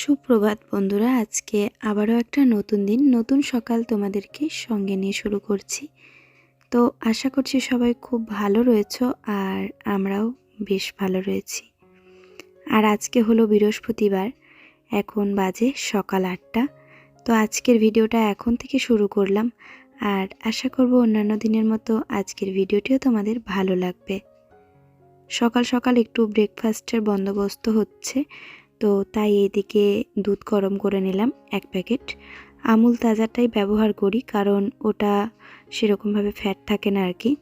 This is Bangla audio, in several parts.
সুপ্রভাত বন্ধুরা, আজকে আবারও একটা নতুন দিন, নতুন সকাল তোমাদেরকে সঙ্গে নিয়ে শুরু করছি। তো আশা করছি সবাই খুব ভালো রয়েছো আর আমরাও বেশ ভালো রয়েছি। আর আজকে হলো বৃহস্পতিবার, এখন বাজে সকাল আটটা। তো আজকের ভিডিওটা এখন থেকে শুরু করলাম আর আশা করব অন্যান্য দিনের মতো আজকের ভিডিওটিও তোমাদের ভালো লাগবে। সকাল সকাল একটু ব্রেকফাস্টের বন্দোবস্ত হচ্ছে তো তাই এদিকে দুধ গরম করে নিলাম এক প্যাকেট। আমুল তাজাটাই ব্যবহার করি কারণ ওটা সেরকমভাবে ফ্যাট থাকে না আর কি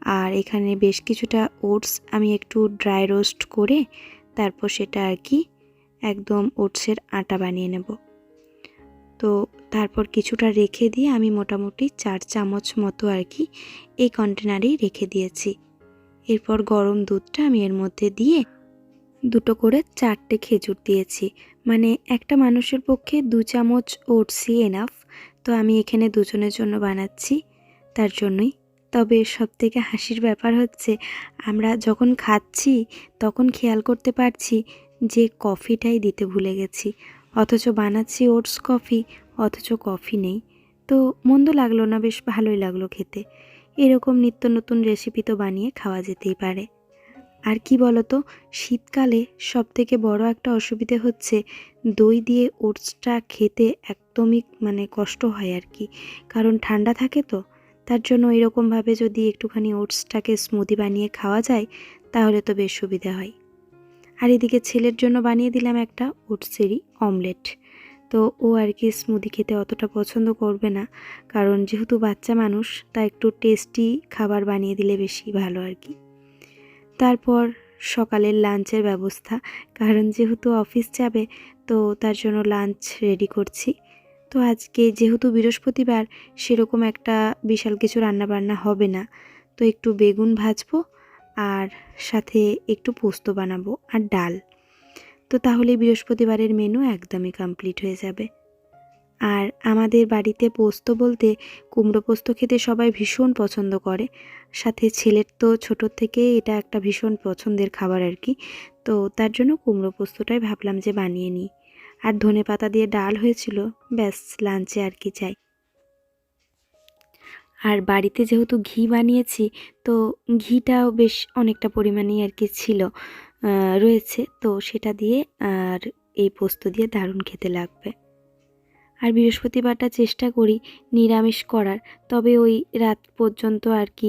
আর এখানে বেশ কিছুটা ওটস আমি একটু ড্রাই রোস্ট করে তারপর সেটা আর কি একদম ওটসের আটা বানিয়ে নেব। তো তারপর কিছুটা রেখে দিয়ে আমি মোটামুটি চার চামচ মতো আর কি এই কন্টেনারেই রেখে দিয়েছি। এরপর গরম দুধটা আমি এর মধ্যে দিয়ে দুটো করে চারটে খেজুর দিয়েছি। মানে একটা মানুষের পক্ষে দু চামচ ওটসই এনাফ তো আমি এখানে দুজনের জন্য বানাচ্ছি তার জন্যই। তবে সব থেকে হাসির ব্যাপার হচ্ছে, আমরা যখন খাচ্ছি, তখন খেয়াল করতে পারছি যে কফিটাই দিতে ভুলে গেছি। অথচ বানাচ্ছি ওটস কফি, অথচ কফি নেই। তো মন্দ লাগল না, বেশ ভালোই লাগল খেতে। এরকম নিত্য নতুন রেসিপি তো বানিয়ে খাওয়া যেতেই পারে। আর কি বলতো, শীতকালে সব থেকে বড় একটা অসুবিধে হচ্ছে দই দিয়ে ওটসটা খেতে একদমই মানে কষ্ট হয় আর কি। কারণ ঠান্ডা থাকে তো, তার জন্য এরকমভাবে যদি একটুখানি ওটসটাকে স্মুদি বানিয়ে খাওয়া যায়, তাহলে তো বেশ সুবিধা হয়। আর এদিকে ছেলের জন্য বানিয়ে দিলাম একটা ওটসেরই অমলেট তো ও আর কি স্মুদি খেতে অতটা পছন্দ করবে না, কারণ যেহেতু বাচ্চা মানুষ, তা একটু টেস্টি খাবার বানিয়ে দিলে বেশি ভালো আর কি। তারপর সকালের লাঞ্চের ব্যবস্থা। কারণ যেহেতু অফিস যাবে, তো তার জন্য লাঞ্চ রেডি করছি। তো আজকে যেহেতু বৃহস্পতিবার, সেরকম একটা বিশাল কিছু রান্নাবান্না হবে না। তো একটু বেগুন ভাজবো আর সাথে একটু পোস্ত বানাবো আর ডাল। তো তাহলে বৃহস্পতিবারের মেনু একদমই কমপ্লিট হয়ে যাবে। আর আমাদের বাড়িতে পোস্ত বলতে কুমড়ো পোস্ত খেতে সবাই ভীষণ পছন্দ করে। সাথে ছেলের তো ছোটোর থেকে এটা একটা ভীষণ পছন্দের খাবার আর কি। তো তার জন্য কুমড়ো পোস্তটাই ভাবলাম যে বানিয়ে নিই। আর ধনে পাতা দিয়ে ডাল হয়েছিল, ব্যাস, লাঞ্চে আর কি চাই। আর বাড়িতে যেহেতু ঘি বানিয়েছি, তো ঘিটাও বেশ অনেকটা পরিমাণেই আর কি ছিল রয়েছে। তো সেটা দিয়ে আর এই পোস্ত দিয়ে দারুণ খেতে লাগবে। আর বৃহস্পতিবারটা চেষ্টা করি নিরামিষ করার। তবে ওই রাত পর্যন্ত আর কি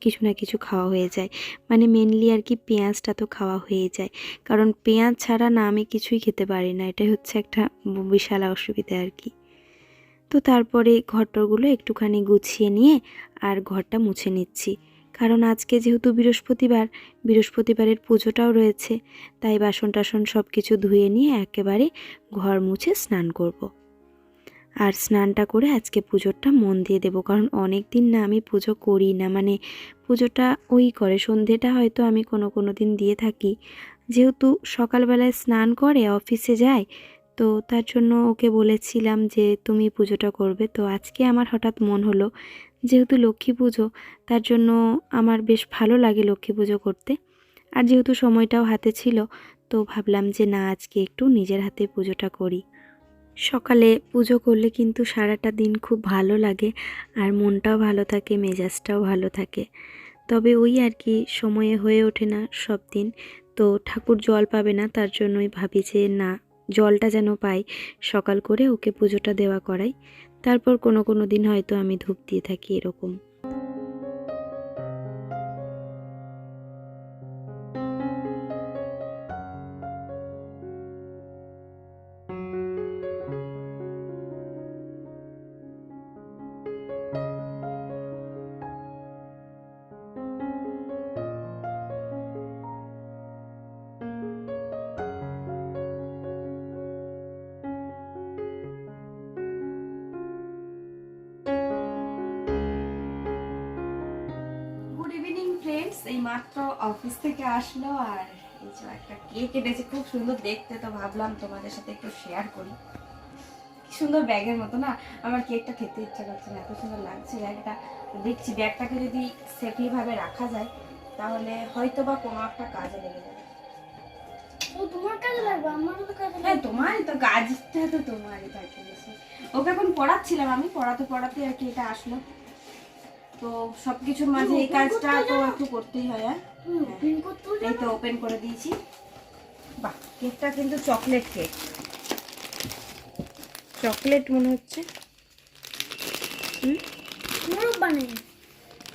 কিছু না কিছু খাওয়া হয়ে যায়। মানে মেনলি আর কি পেঁয়াজটা তো খাওয়া হয়ে যায়। কারণ পেঁয়াজ ছাড়া না আমি কিছুই খেতে পারি না। এটাই হচ্ছে একটা বিশাল অসুবিধা আর কি। তো তারপরে ঘরটরগুলো একটুখানি গুছিয়ে নিয়ে আর ঘরটা মুছে নিচ্ছি। কারণ আজকে যেহেতু বৃহস্পতিবার, বৃহস্পতিবারের পুজোটাও রয়েছে, তাই বাসন টাসন সব কিছু ধুয়ে নিয়ে একেবারে ঘর মুছে স্নান করব। আর স্নানটা করে আজকে পুজোরটা মন দিয়ে দেবো। কারণ অনেক দিন না আমি পুজো করি না মানে পুজোটা ওই করে। সন্ধেটা হয়তো আমি কোনো কোনো দিন দিয়ে থাকি। যেহেতু সকালবেলায় স্নান করে, অফিসে যায়, তো তার জন্য ওকে বলেছিলাম যে, তুমি পুজোটা করবে। তো আজকে আমার হঠাৎ মন হলো, যেহেতু লক্ষ্মী পুজো, তার জন্য আমার বেশ ভালো লাগে লক্ষ্মী পুজো করতে। আর যেহেতু সময়টাও হাতে ছিল, তো ভাবলাম যে, না, আজকে একটু নিজের হাতে পুজোটা করি। সকালে পুজো করলে কিন্তু সারাটা দিন খুব ভালো লাগে আর মনটাও ভালো থাকে, মেজাজটাও ভালো থাকে। তবে ওই আর কি, সময়ে হয়ে ওঠে না সব দিন। তো ঠাকুর জল পাবে না, তার জন্যই ভাবি যে না, জলটা যেন পাই, সকাল করে ওকে পুজোটা দেওয়া করাই। তারপর কোনো কোনো দিন হয়তো আমি ধূপ দিয়ে থাকি এরকম। এই মাত্র অফিস থেকে আসলো আর এই যে একটা কেক এনেছে খুব সুন্দর দেখতে তো ভাবলাম তোমাদের সাথে একটু শেয়ার করি। কি সুন্দর ব্যাগের মতো না? আমার কেকটা খেতে ইচ্ছা করছে না এত সুন্দর লাগছে ব্যাগটা। দেখছি ব্যাগটাকে যদি সেফলিভাবে রাখা যায় তাহলে হয়তো বা কোনো একটা কাজে লেগে যাবে। ও তোমার কাজে লাগবে? আমারও তো হ্যাঁ তোমারই তো কাজটা তো তোমারই থাকে ওকে এখন পড়াচ্ছিলাম আমি পড়াতে পড়াতে আর কি এটা আসলো। তো সবকিছুর মাঝে এই কাজটা তো একটু করতেই হয় হ্যাঁ? এই তো ওপেন করে দিয়েছি। বাহ কেকটা কিন্তু চকলেট কেক চকলেট মনে হচ্ছে।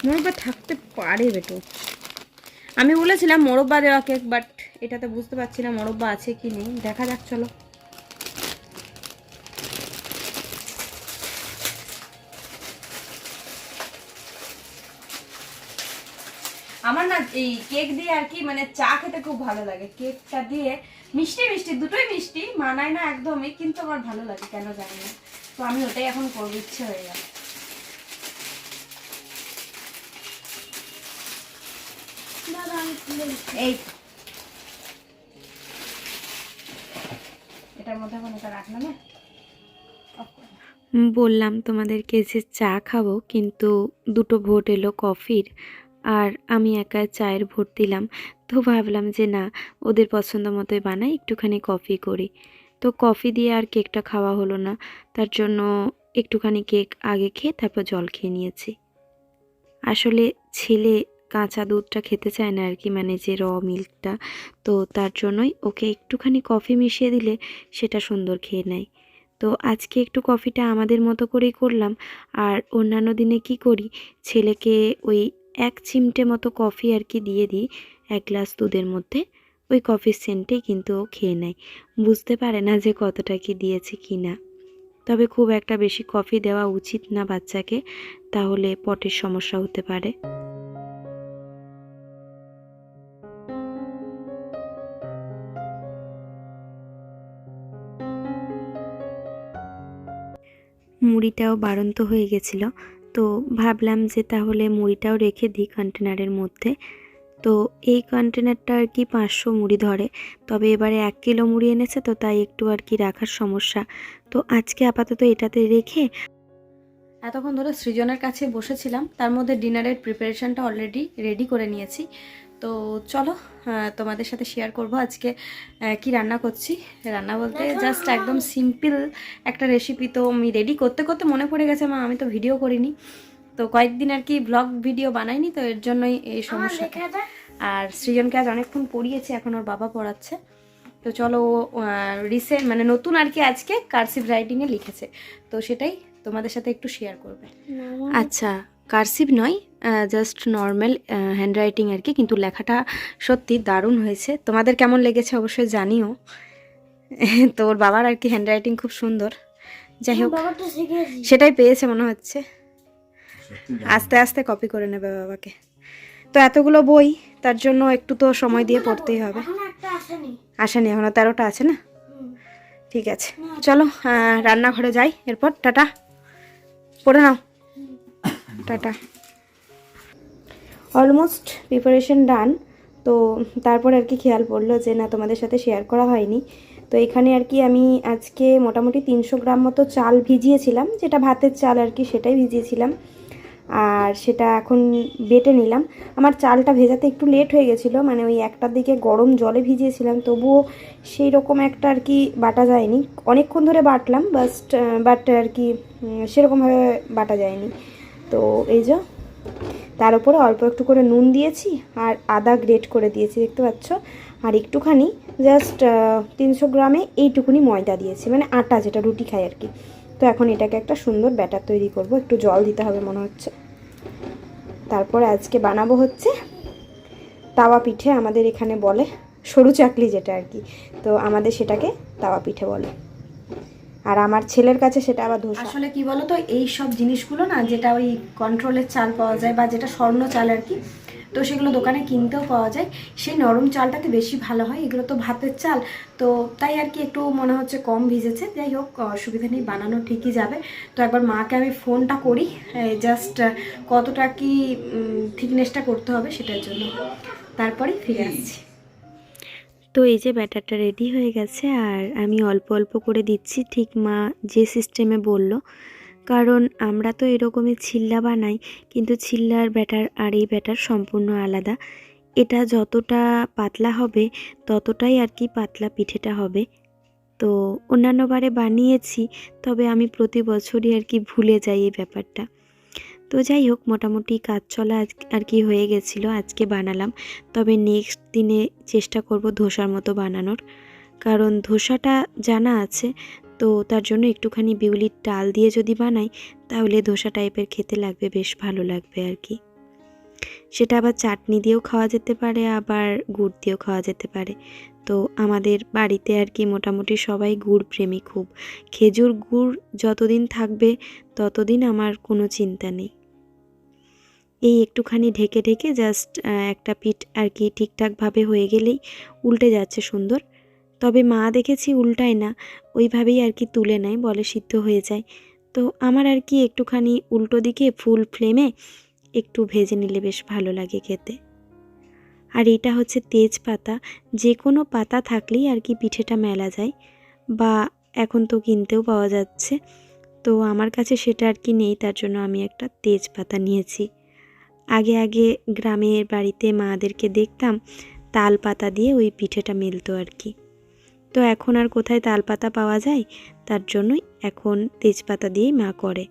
মোরব্বা থাকতে পারে বেটু। আমি বলেছিলাম মোরব্বা দেওয়া কেক বাট এটাতে বুঝতে পারছি না মোরব্বা আছে কি নেই। দেখা যাক চলো। আমার না এই কেক দিয়ে আর কি মানে চা খেতে খুব ভালো লাগে। কেকটা দিয়ে মিষ্টি মিষ্টি দুটোই মিষ্টি মানায় না একদমই কিন্তু আমার ভালো লাগে কেন জানি না। তো আমি ওটাই এখন করব ইচ্ছে হয়ে গেল। এই। এটার মধ্যে এখন এটা রাখলাম না। উম, বললাম তোমাদেরকে যে চা খাব কিন্তু দুটো ভোট এলো কফির। আর আমি একা চায়ের ভোট দিলাম। তো ভাবলাম যে না, ওদের পছন্দ মতোই বানাই, একটুখানি কফি করি। তো কফি দিয়ে আর কেকটা খাওয়া হলো না। তার জন্য একটুখানি কেক আগে খেয়ে তারপর জল খেয়ে নিয়েছি। আসলে ছেলে কাঁচা দুধটা খেতে চায় না আর কি মানে যে র মিল্কটা তো তার জন্যই ওকে একটুখানি কফি মিশিয়ে দিলে সেটা সুন্দর খেয়ে নেয়। তো আজকে একটু কফিটা আমাদের মতো করেই করলাম। আর অন্যান্য দিনে কি করি, ছেলেকে ওই এক চিমটে মতো কফি আর কি দিয়ে দিই, এক গ্লাস দুধের মধ্যে। ওই কফির সেন্টেই কিন্তু ও খেয়ে নেয়। বুঝতে পারে না যে কতটা কি দিয়েছে কি না। তবে খুব একটা বেশি কফি দেওয়া উচিত না বাচ্চাকে, তাহলে পটের সমস্যা হতে পারে। মুড়িটাও বাড়ন্ত হয়ে গেছিল। তো ভাবলাম যে তাহলে মুড়িটাও রেখে দিই কন্টেনারের মধ্যে। তো এই কন্টেনারটা আর কি পাঁচশো মুড়ি ধরে। তবে এবারে এক কিলো মুড়ি এনেছে তো তাই একটু আর কি রাখার সমস্যা। তো আজকে আপাতত এটাতে রেখে এতক্ষণ ধরে সৃজনের কাছে বসেছিলাম। তার মধ্যে ডিনারের প্রিপারেশনটা অলরেডি রেডি করে নিয়েছি। তো চলো তোমাদের সাথে শেয়ার করব আজকে কি রান্না করছি। রান্না বলতে জাস্ট একদম সিম্পল একটা রেসিপি তো আমি রেডি করতে করতে মনে পড়ে গেছে মা আমি তো ভিডিও করিনি। তো কয়েকদিন আর কি ব্লগ ভিডিও বানাইনি তো এর জন্যই এই সমস্যা। আর সৃজনকে আজ অনেকক্ষণ পড়িয়েছি এখন ওর বাবা পড়াচ্ছে। তো চলো রিসেন্ট মানে নতুন আর কি আজকে কার্সিভ রাইটিংয়ে লিখেছে। তো সেটাই তোমাদের সাথে একটু শেয়ার করবে। আচ্ছা কার্সিভ নয় জাস্ট নর্মাল হ্যান্ডরাইটিং আর কি কিন্তু লেখাটা সত্যি দারুণ হয়েছে। তোমাদের কেমন লেগেছে অবশ্যই জানিও। তো ওর বাবার আর কি হ্যান্ডরাইটিং খুব সুন্দর। যাই হোক সেটাই পেয়েছে মনে হচ্ছে। আস্তে আস্তে কপি করে নেবে বাবাকে। তো এতগুলো বই তার জন্য একটু তো সময় দিয়ে পড়তেই হবে। আসেনি। এখনও তেরোটা আছে না? ঠিক আছে। চলো রান্নাঘরে যাই এরপর টাটা। পড়ে নাও। টাটা। অলমোস্ট প্রিপারেশন ডান তো তারপর আর কি খেয়াল পড়ল যে না, তোমাদের সাথে শেয়ার করা হয়নি। তো এখানে আর কি আমি আজকে মোটামুটি তিনশো গ্রাম মতো চাল ভিজিয়েছিলাম, যেটা ভাতের চাল আর কি সেটাই ভিজিয়েছিলাম। আর সেটা এখন বেটে নিলাম। আমার চালটা ভেজাতে একটু লেট হয়ে গেছিল মানে ওই একটার দিকে গরম জলে ভিজিয়েছিলাম, তবুও সেই রকম একটা আর কি বাটা যায়নি। অনেকক্ষণ ধরে বাটলাম বাস্ট বাট আর কি সেরকমভাবে বাটা যায়নি। তো এই যে, তার উপরে অল্প একটু করে নুন দিয়েছি আর আদা গ্রেট করে দিয়েছি, দেখতে পাচ্ছ? আর একটুখানি জাস্ট তিনশো গ্রামে এইটুকুনি ময়দা দিয়েছি মানে আটা যেটা, রুটি খাই আর কি। তো এখন এটাকে একটা সুন্দর ব্যাটার তৈরি করব, একটু জল দিতে হবে মনে হচ্ছে। তারপরে আজকে বানাবো হচ্ছে তাওয়া পিঠে, আমাদের এখানে বলে সরু চাকলি যেটা আর কি। তো আমাদের সেটাকে তাওয়া পিঠে বলে। আর আমার ছেলের কাছে সেটা আবার ধোসা। আসলে কি বলতো, এই সব জিনিসগুলো না, যেটা ওই কন্ট্রোলের চাল পাওয়া যায় বা যেটা স্বর্ণ চাল আর কি, তো সেগুলো দোকানে কিনতেও পাওয়া যায়। সেই নরম চালটাতে বেশি ভালো হয়, এগুলো তো ভাতের চাল। তো তাই আর কি একটু মনে হচ্ছে কম ভিজেছে। যাই হোক, অসুবিধা নেই, বানানো ঠিকই যাবে। তো একবার মাকে আমি ফোনটা করি জাস্ট কতটা কি থিকনেসটা করতে হবে সেটার জন্য। তারপরে ফিরে আসছি। তো এই যে ব্যাটারটা রেডি হয়ে গেছে আর আমি অল্প অল্প করে দিচ্ছি, ঠিক মা যে সিস্টেমে বলল। কারণ আমরা তো এরকমই ছিল্লা বানাই, কিন্তু ছিল্লার ব্যাটার আর এই ব্যাটার সম্পূর্ণ আলাদা। এটা যতটা পাতলা হবে, ততটাই আর কি পাতলা পিঠেটা হবে। তো অন্যান্য বারে বানিয়েছি, তবে আমি প্রতি বছরই আর কি ভুলে যাই এই ব্যাপারটা। তো যাই হোক, মোটামুটি কাজ চলা আর কি হয়ে গেছিল, আজকে বানালাম। তবে নেক্সট দিনে চেষ্টা করব ধোসার মতো বানানোর। কারণ ধোসাটা জানা আছে, তো তার জন্য একটুখানি বিউলির ডাল দিয়ে যদি বানাই, তাহলে ধোসা টাইপের খেতে লাগবে, বেশ ভালো লাগবে আর কি। সেটা আবার চাটনি দিয়েও খাওয়া যেতে পারে, আবার গুড় দিয়েও খাওয়া যেতে পারে। তো আমাদের বাড়িতে আর কি মোটামুটি সবাই গুড় প্রেমী খুব। খেজুর গুড় যতদিন থাকবে, ততদিন আমার কোনো চিন্তা নেই। এই একটুখানি ঢেকে ঢেকে জাস্ট একটা পিঠ আর কি ঠিকঠাকভাবে হয়ে গেলেই উল্টে যাচ্ছে সুন্দর। তবে মা দেখেছি উল্টায় না, ওইভাবেই আর কি তুলে নেয়, বলে সিদ্ধ হয়ে যায়। তো আমার আর কি একটুখানি উল্টো দিকে ফুল ফ্লেমে একটু ভেজে নিলে বেশ ভালো লাগে খেতে। আর এটা হচ্ছে তেজপাতা যে কোনো পাতা থাকলেই আর কি পিঠেটা মেলা যায়, বা এখন তো কিনতেও পাওয়া যাচ্ছে। তো আমার কাছে সেটা আর কি নেই, তার জন্য আমি একটা তেজপাতা নিয়েছি। আগে আগে গ্রামের বাড়িতে মাদেরকে দেখতাম তাল পাতা দিয়ে ওই পিঠেটা মেলতো আর কি। তো এখন আর কোথায় তাল পাতা পাওয়া যায়? তার জন্যই এখন তেজপাতা দিয়েই মা করে।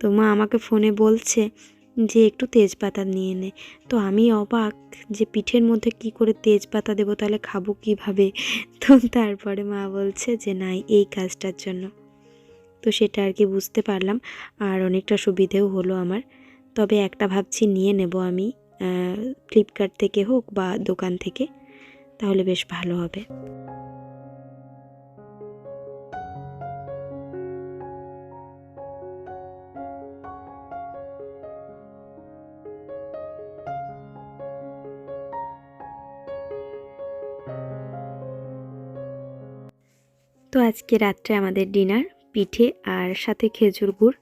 তো মা আমাকে ফোনে বলছে যে একটু তেজপাতা নিয়ে নে। তো আমি অবাক যে পিঠের মধ্যে কি করে তেজপাতা দেবো, তাহলে খাব কীভাবে? তো তারপরে মা বলছে যে না এই কাজটার জন্য। তো সেটা আর কি বুঝতে পারলাম। আর অনেকটা সুবিধেও হলো আমার। তবে একটা ভাবছি নিয়ে নেব আমি ফ্লিপকার্ট থেকে হোক বা দোকান থেকে, তাহলে বেশ ভালো হবে। তো আজকে রাত্রে আমাদের ডিনার পিঠে আর সাথে খেজুর গুড়।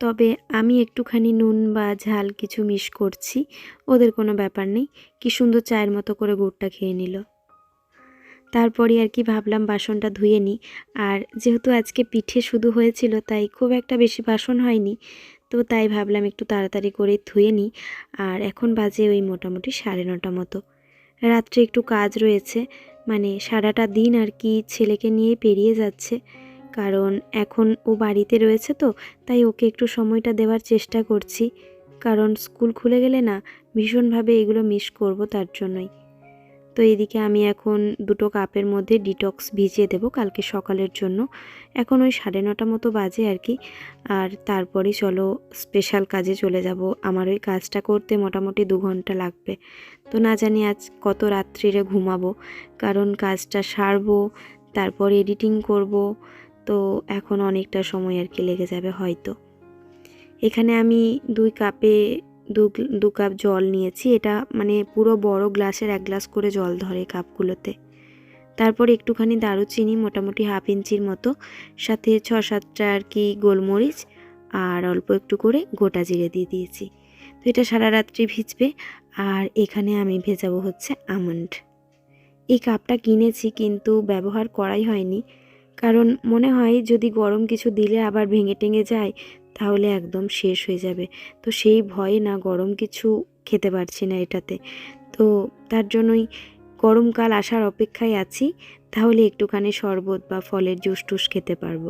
তবে আমি একটুখানি নুন বা ঝাল কিছু মিস করছি, ওদের কোনো ব্যাপার নেই। কি সুন্দর চায়ের মতো করে গুড়টা খেয়ে নিল। তারপরে আর কি ভাবলাম বাসনটা ধুয়ে নিই। আর যেহেতু আজকে পিঠে শুধু হয়েছিল, তাই খুব একটা বেশি বাসন হয়নি, তো তাই ভাবলাম একটু তাড়াতাড়ি করে ধুয়ে নিই। আর এখন বাজে ওই মোটামুটি সাড়ে নটা মতো। রাত্রে একটু কাজ রয়েছে মানে সারাটা দিন আর কি ছেলেকে নিয়ে পেরিয়ে যাচ্ছে। কারণ এখন ও বাড়িতে রয়েছে তো, তাই ওকে একটু সময়টা দেওয়ার চেষ্টা করছি। কারণ স্কুল খুলে গেলে না, ভীষণভাবে এগুলো মিস করব তার জন্যই। তো এদিকে আমি এখন দুটো কাপের মধ্যে ডিটক্স ভিজিয়ে দেবো কালকে সকালের জন্য। এখন ওই সাড়ে নটা মতো বাজে আর কি। আর তারপরেই চলো স্পেশাল কাজে চলে যাব। আমার ওই কাজটা করতে মোটামুটি দু ঘণ্টা লাগবে। তো না জানি আজ কত রাত্রিরে ঘুমাবো। কারণ কাজটা সারবো, তারপর এডিটিং করব তো এখন অনেকটা সময় আর কি লেগে যাবে হয়তো। এখানে আমি দুই কাপে দু দু কাপ জল নিয়েছি। এটা মানে পুরো বড় গ্লাসের এক গ্লাস করে জল ধরে কাপগুলোতে। তারপর একটুখানি দারুচিনি, মোটামুটি হাফ ইঞ্চির মতো, সাথে ছ সাতটা আর কি গোলমরিচ আর অল্প একটু করে গোটা জিরে দিয়ে দিয়েছি। তো এটা সারা রাত্রি ভিজবে। আর এখানে আমি ভেজাবো হচ্ছে আমন্ড। এই কাপটা কিনেছি কিন্তু ব্যবহার করাই হয়নি। কারণ মনে হয় যদি গরম কিছু দিলে আবার ভেঙে টেঙে যায়, তাহলে একদম শেষ হয়ে যাবে। তো সেই ভয়ে না গরম কিছু খেতে পারছি না এটাতে। তো তার জন্যই গরমকাল আসার অপেক্ষায় আছি, তাহলে একটুখানি শরবত বা ফলের জুস টুস খেতে পারব।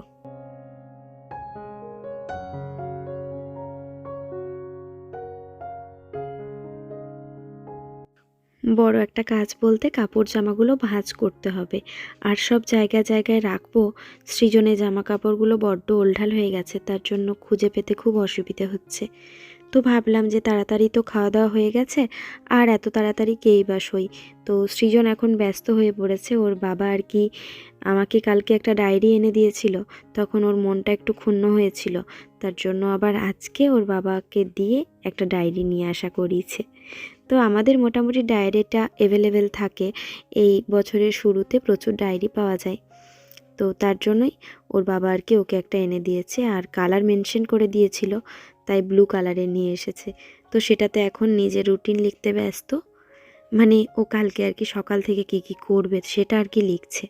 বড় একটা কাজ বলতে কাপড় জামাগুলো ভাঁজ করতে হবে। আর সব জায়গা জায়গায় রাখব। সৃজনে জামা কাপড়গুলো বড্ড ওলঢাল হয়ে গেছে, তার জন্য খুঁজে পেতে খুব অসুবিধে হচ্ছে। তো ভাবলাম যে তাড়াতাড়ি তো খাওয়া দাওয়া হয়ে গেছে, আর এত তাড়াতাড়ি কেই বা সই? তো সৃজন এখন ব্যস্ত হয়ে পড়েছে, ওর বাবা আর কি আমাকে কালকে একটা ডায়েরি এনে দিয়েছিল, তখন ওর মনটা একটু ক্ষুণ্ণ হয়েছিল, তার জন্য আবার আজকে ওর বাবাকে দিয়ে একটা ডায়েরি নিয়ে আসা করিয়েছে। তো আমাদের মোটামুটি ডায়েরিটা অ্যাভেলেবেল থাকে, এই বছরের শুরুতে প্রচুর ডায়েরি পাওয়া যায়। তো তার জন্যই ওর বাবা আর কি ওকে একটা এনে দিয়েছে, আর কালার মেনশন করে দিয়েছিল তাই ব্লু কালারের নিয়ে এসেছে। তো সেটাতে এখন নিজের রুটিন লিখতে ব্যস্ত। মানে ও কালকে আর কি সকাল থেকে কী কী করবে সেটা আর কি লিখছে।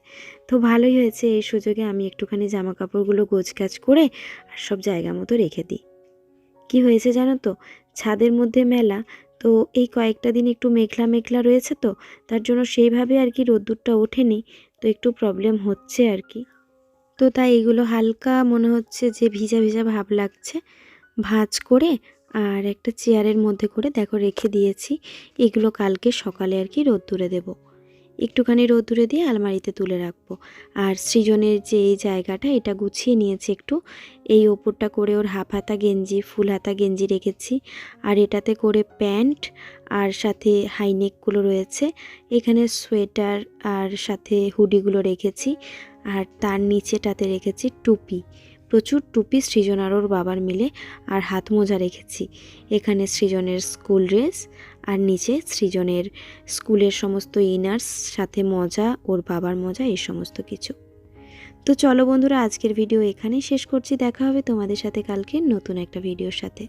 তো ভালোই হয়েছে এই সুযোগে আমি একটুখানি জামা কাপড়গুলো গোছগাছ করে আর সব জায়গা মতো রেখে দিই। কি হয়েছে জানো তো? ছাদের মধ্যে মেলা, তো এই কয়েকটা দিন একটু মেঘলা মেঘলা রয়েছে তো, তার জন্য সেইভাবে আর কি রোদ্দুরটা ওঠেনি, তো একটু প্রবলেম হচ্ছে আর কি। তো তাই এগুলো হালকা মনে হচ্ছে যে ভিজা ভিজা ভাব লাগছে। ভাঁজ করে আর একটা চেয়ারের মধ্যে করে দেখো রেখে দিয়েছি। এগুলো কালকে সকালে আর কি রোদ্দুরে দেবো। একটুখানি রোদ্দুরে দিয়ে আলমারিতে তুলে রাখব। আর সৃজনের যে এই জায়গাটা, এটা গুছিয়ে নিয়েছি একটু। এই ওপরটা করে ওর হাফ হাতা গেঞ্জি, ফুল হাতা গেঞ্জি রেখেছি। আর এটাতে করে প্যান্ট আর সাথে হাইনেকগুলো রয়েছে। এখানে সোয়েটার আর সাথে হুডিগুলো রেখেছি। আর তার নিচেটাতে রেখেছি টুপি। প্রচুর টুপি সৃজন আর ওর বাবার মিলে আর হাত মোজা রেখেছি। এখানে সৃজনের স্কুল ড্রেস আর নিচে সৃজনের স্কুলের সমস্ত ইনার্স, সাথে মজা, ওর বাবার মজা, এই সমস্ত কিছু। তো চলো বন্ধুরা, আজকের ভিডিও এখানেই শেষ করছি। দেখা হবে তোমাদের সাথে কালকে নতুন একটা ভিডিওর সাথে।